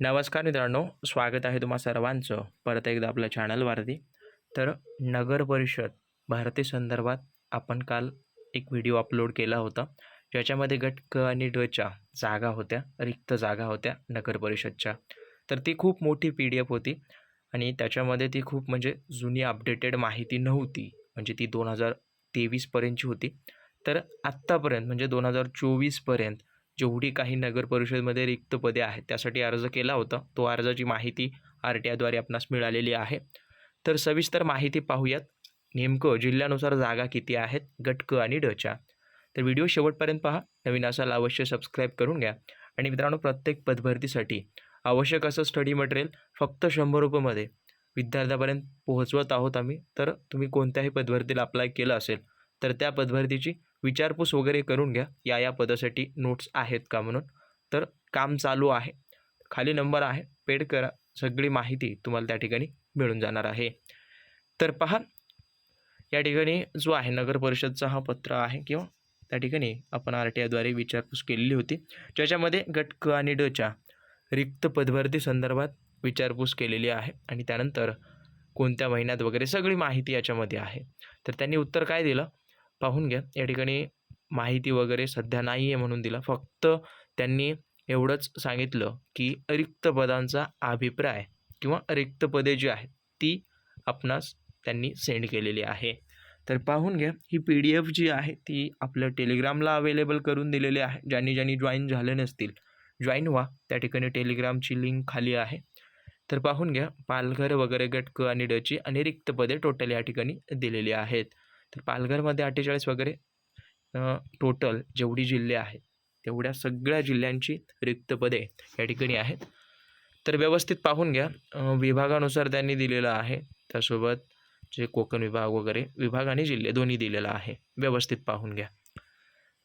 नमस्कार मित्रांनो स्वागत आहे तुम्हा सर्वांचं परत एकदा आपल्या चॅनलवरती तर नगर परिषद भारती संदर्भात आपण काल एक व्हिडिओ अपलोड केला होता. ज्याच्यामध्ये गट क आणि डच्या जागा होत्या रिक्त जागा होत्या नगर परिषदच्या. तर ती खूप मोठी पी डी एफ होती आणि त्याच्यामध्ये ती खूप म्हणजे जुनी अपडेटेड माहिती नव्हती. म्हणजे ती दोन हजार तेवीसपर्यंतची होती. तर आत्तापर्यंत म्हणजे दोन हजार चोवीसपर्यंत जेवढी काही नगर परिषदमध्ये रिक्त पदे आहेत त्यासाठी अर्ज केला होता. तो अर्जाची माहिती आर टी आयद्वारे आपणास मिळालेली आहे. तर सविस्तर माहिती पाहूयात. नेमकं जिल्ह्यानुसार जागा किती आहेत गटक आणि डच्या. तर व्हिडिओ शेवटपर्यंत पहा. नवीन असाल अवश्य सबस्क्राईब करून घ्या. आणि मित्रांनो प्रत्येक पदभरतीसाठी आवश्यक असं स्टडी मटेरियल फक्त शंभर रुपयेमध्ये. विद्यार्थ्यापर्यंत पोहोचवत आहोत आम्ही. तर तुम्ही कोणत्याही पदभरतीला अप्लाय केलं असेल तर त्या पदभरतीची विचारपूस वगैरे करून घ्या. या या पदासाठी नोट्स आहेत का म्हणून? तर काम चालू आहे. खाली नंबर आहे. पेड करा. सगळी माहिती तुम्हाला त्या ठिकाणी मिळून जाणार आहे. तर पहा या ठिकाणी जो आहे नगर परिषदचा हा पत्र आहे किंवा त्या ठिकाणी आपण आर टी आयद्वारे विचारपूस केलेली होती. ज्याच्यामध्ये गट क आणि डच्या रिक्त पदभरती संदर्भात विचारपूस केलेली आहे आणि त्यानंतर कोणत्या महिन्यात वगैरे सगळी माहिती याच्यामध्ये आहे. तर त्यांनी उत्तर काय दिलं? पाहून घ्या. या ठिकाणी माहिती वगैरे सध्या नाही आहे म्हणून दिला. फक्त त्यांनी एवढंच सांगितलं की रिक्त पदांचा अभिप्राय किंवा रिक्त पदे जी आहेत ती आपणास त्यांनी सेंड केलेली आहे. तर पाहून घ्या ही पी डी एफ जी आहे ती आपल्या टेलिग्रामला अवेलेबल करून दिलेली आहे. ज्यांनी ज्यांनी जॉईन झाले नसतील जॉईन व्हा. त्या ठिकाणी टेलिग्रामची लिंक खाली आहे. तर पाहून घ्या पालघर वगैरे गटक आणि डची आणि रिक्त पदे टोटल या ठिकाणी दिलेली आहेत. तर पालघरमध्ये अठ्ठेचाळीस वगैरे टोटल जेवढी जिल्हे आहेत तेवढ्या सगळ्या जिल्ह्यांची रिक्त पदे या ठिकाणी आहेत. तर व्यवस्थित पाहून घ्या विभागानुसार त्यांनी दिलेलं आहे. त्यासोबत जे कोकण विभाग वगैरे विभाग आणि जिल्हे दोन्ही दिलेलं आहे. व्यवस्थित पाहून घ्या.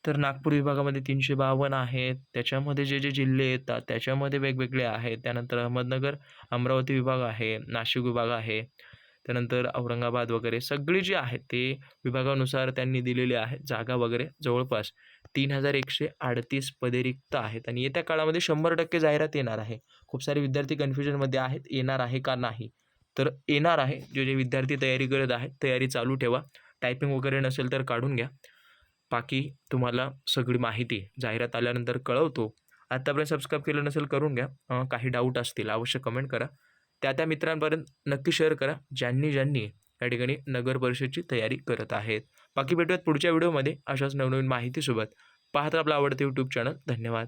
तर नागपूर विभागामध्ये तीनशे बावन्न आहेत. त्याच्यामध्ये जे जे जिल्हे येतात त्याच्यामध्ये वेगवेगळे आहेत. त्यानंतर अहमदनगर अमरावती विभाग आहे नाशिक विभाग आहे. त्यानंतर औरंगाबाद वगैरे सगळी जी आहेत ते विभागानुसार त्यांनी दिलेले आहे जागा वगैरे जवळपास तीन हजार एकशे अडतीस पदे रिक्त आहेत आणि येत्या काळामध्ये शंभर टक्के जाहिरात येणार आहे. खूप सारे विद्यार्थी कन्फ्युजनमध्ये आहेत येणार आहे का नाही? तर येणार आहे. जे जे विद्यार्थी तयारी करत आहेत तयारी चालू ठेवा. टायपिंग वगैरे नसेल तर काढून घ्या. बाकी तुम्हाला सगळी माहिती जाहिरात आल्यानंतर कळवतो. आत्तापर्यंत सबस्क्राईब केलं नसेल करून घ्या. काही डाऊट असतील अवश्य कमेंट करा. त्या त्या मित्रांपर्यंत नक्की शेअर करा. ज्यांनी ज्यांनी या ठिकाणी नगर परिषदची तयारी करत आहेत. बाकी भेटूयात पुढच्या व्हिडिओमध्ये अशाच नवनवीन माहितीसोबत. पाहत आपला आवडतं यूट्यूब चॅनल धन्यवाद.